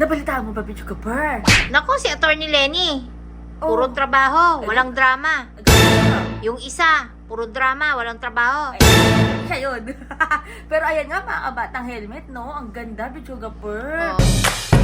Nabalitaan mo ba, Bitch Cooper? Nako, si Attorney Lenny. Puro Oh. trabaho, walang drama. Yung isa, puro drama, walang trabaho. Siya yun. Pero ayan nga, mga kabatang helmet, no? Ang ganda, Bitch. Oh. Oh.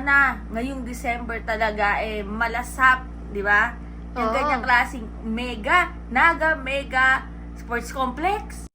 Sana ngayong December talaga eh malasap, di ba? Yung Oo. ganyang klaseng mega, naga, mega sports complex.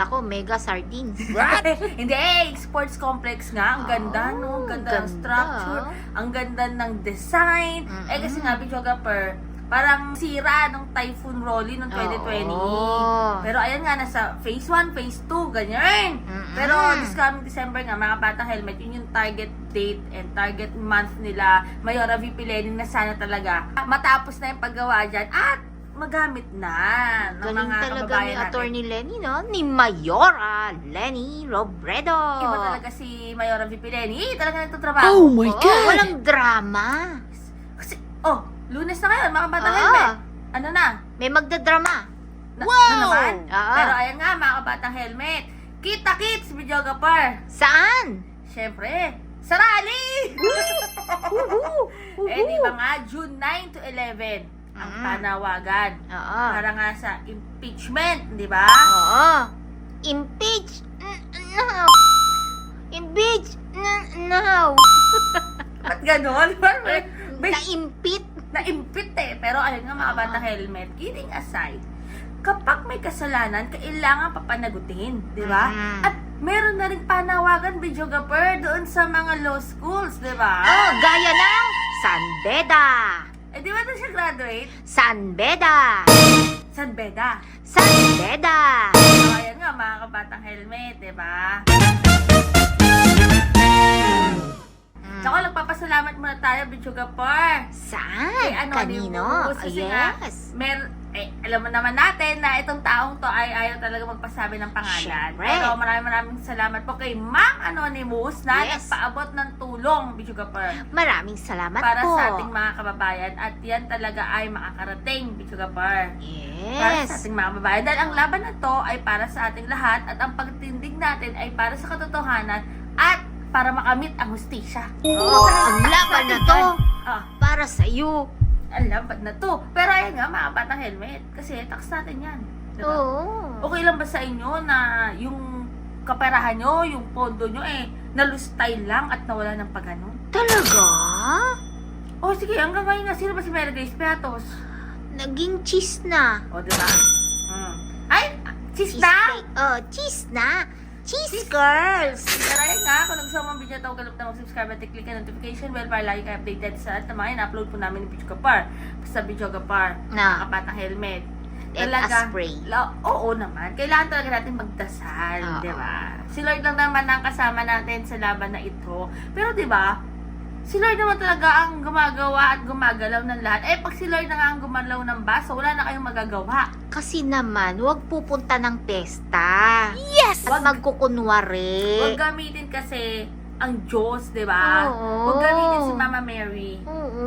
Kala ko, mega sardines. Hindi, eh, sports complex nga. Ang ganda, no? Ang ganda, ng ganda. structure. Ang ganda ng design. Eh, kasi nga, videographer, parang sira nung Typhoon Rolly noong 2020. Oo. Pero ayan nga, nasa phase 1, phase 2, ganyan. Mm-mm. Pero this coming December nga, mga batang helmet, yun yung target date and target month nila. Mayora VP Lenin na sana talaga matapos na yung paggawa dyan at magamit na ng Galing mga talaga kababayan ni natin. Attorney Lenny, no? Ni Mayora Lenny Robredo. Iba talaga si Mayora VP Lenny. Eh, talaga nagtatrabaho. Oh my Oo, God! walang drama. Kasi, oh, lunes na ngayon, mga batang Oo. helmet. Ano na? May magdadrama. Na, Wow! na naman? Oo. Pero ayan nga, mga kabatang helmet. Kita kits, videographer. Saan? Siyempre, sa rally! eh, di ba nga, June 9 to 11 ang Mm. panawagan. Oo. Para nga sa impeachment, di ba? Oo. Impeach n-. Impeach n- now. Ba't ganon? May- Na-impit. Na-impit eh. Pero ayun nga mga Ah. bata helmet, kidding aside, kapag may kasalanan, kailangan papanagutin, di ba? Mm. At meron na rin panawagan, videographer, doon sa mga law schools, di ba? Oh, gaya ng San Beda. Eh, di ba doon siya graduate? San Beda. San Beda. San Beda. So, ayan nga, mga kabatang helmet, di ba? Mm. Tsaka nagpapasalamat muna tayo, videographer. Saan? Kay Kanino? Anonymous. Kasi nga, yes. mer eh, alam mo naman natin na itong taong to ay ayaw talaga magpasabi ng pangalan. Syempre. Pero maraming maraming salamat po kay Ma'am Anonymous na Yes. nagpaabot ng tulong, Bichugapur, Maraming salamat para po. sa ating mga kababayan at yan talaga ay makakarating, Bichugapur. Para sa Yes. ating mga kababayan. Dahil ang laban na to ay para sa ating lahat at ang pagtindig natin ay para sa katotohanan at para makamit ang hustisya. Oo, ang laban na to Ah, para sa iyo. Ang laban na to. Pero ayan nga, mga batang helmet. Kasi tax natin yan. Diba? Oo. Okay lang ba sa inyo na yung kaperahan nyo, yung pondo nyo eh, nalustay lang at nawala ng pagano? Talaga? O sige, hanggang ngayon na, sino ba si Mary Grace Piatos? Naging cheese na. O, diba? Mm. Ay, sis Cheese na! cake. Oh, cheese na. Cheese girls. Ayun nga, kung nagustuhan mo ang video ito, huwag kalap na mag-subscribe at i-click ang notification bell para lagi kayo updated sa ng mga in-upload po namin ni Video Kapar. Sa Video Kapar, Na. kapatang helmet. And a spray. La, oo naman. Kailangan talaga natin magdasal, di ba? Si Lord lang naman ang kasama natin sa laban na ito. Pero di ba, si Lord naman talaga ang gumagawa at gumagalaw ng lahat. Eh, pag si Lord na nga ang gumalaw ng baso, wala na kayong magagawa. Kasi naman, huwag pupunta ng pesta. Yes! At magkukunwari. Huwag gamitin kasi ang Diyos, di ba? Oo. Huwag gamitin si Mama Mary. Oo.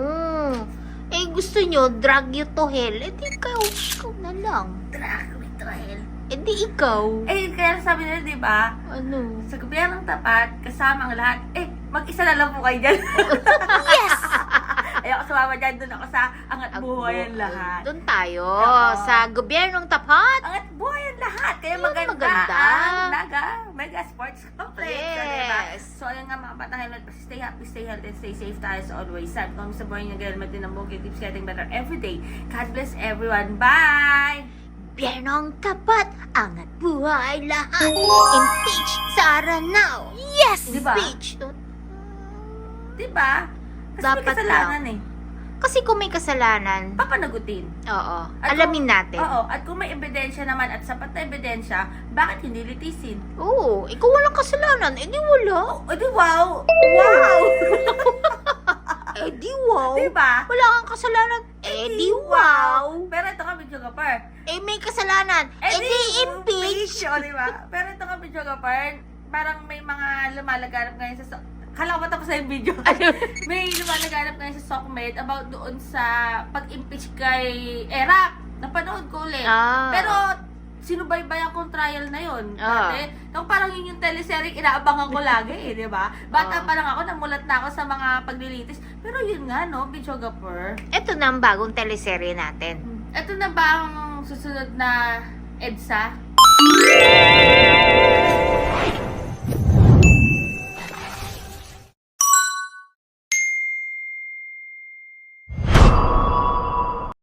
Eh, gusto nyo, drag you to hell. Eh, di ikaw, ikaw na lang. Drag with trail. Eh, di ikaw. Eh, kaya sabi nila, di ba? Ano? Sa gobyernong tapat, kasama ang lahat. Eh, mag-isa na lang po kayo dyan. Yes! Ayoko sumama dyan. Doon ako sa angat buhay ang lahat. Doon tayo. Oo. Sa gobyernong tapat. Angat buhay ang lahat. Kaya Yun, maganda, maganda. ang Naga Mega Sports Complex. Yes. Diba? So, ayun nga mga batang helmet. Stay happy, stay healthy, and stay safe tayo sa always. Sabi kung sa buhay niya helmet din ang bukid. Keeps getting better every day. God bless everyone. Bye! Gobyernong tapat. Angat buhay lahat. Impeach Sara now. Yes! Di ba? Impeach. Diba? Kasi Dapat may kasalanan eh. Kasi kung may kasalanan, Papanagutin. oo, At alamin kung- natin. Oo, at kung may ebidensya naman at sapat na ebidensya, bakit hindi litisin? Oo, ikaw walang kasalanan, edi wala. Oh, edi wow! Wow! Edi wow. diba? Wala kang kasalanan, edi wow. Pero ito ka, Bidyo Gapar. Eh, may kasalanan, edi impeach. O, diba? Pero ito ka, Bidyo Gapar, parang may mga lumalaganap ngayon sa... so- Kala ko matapos na yung video. may lumalaganap ngayon sa SOCMED about doon sa pag-impeach kay Erap. Napanood ko ulit. Ah. Pero, sinubaybayan kong trial na yun. Ah. Dati, yung parang yun yung teleserye, inaabangan ko lagi eh, di ba? Bata Ah. pa lang ako, namulat na ako sa mga paglilitis. Pero yun nga, no, Bichogapur. Ito na ang bagong teleserye natin. Ito na ba ang susunod na EDSA?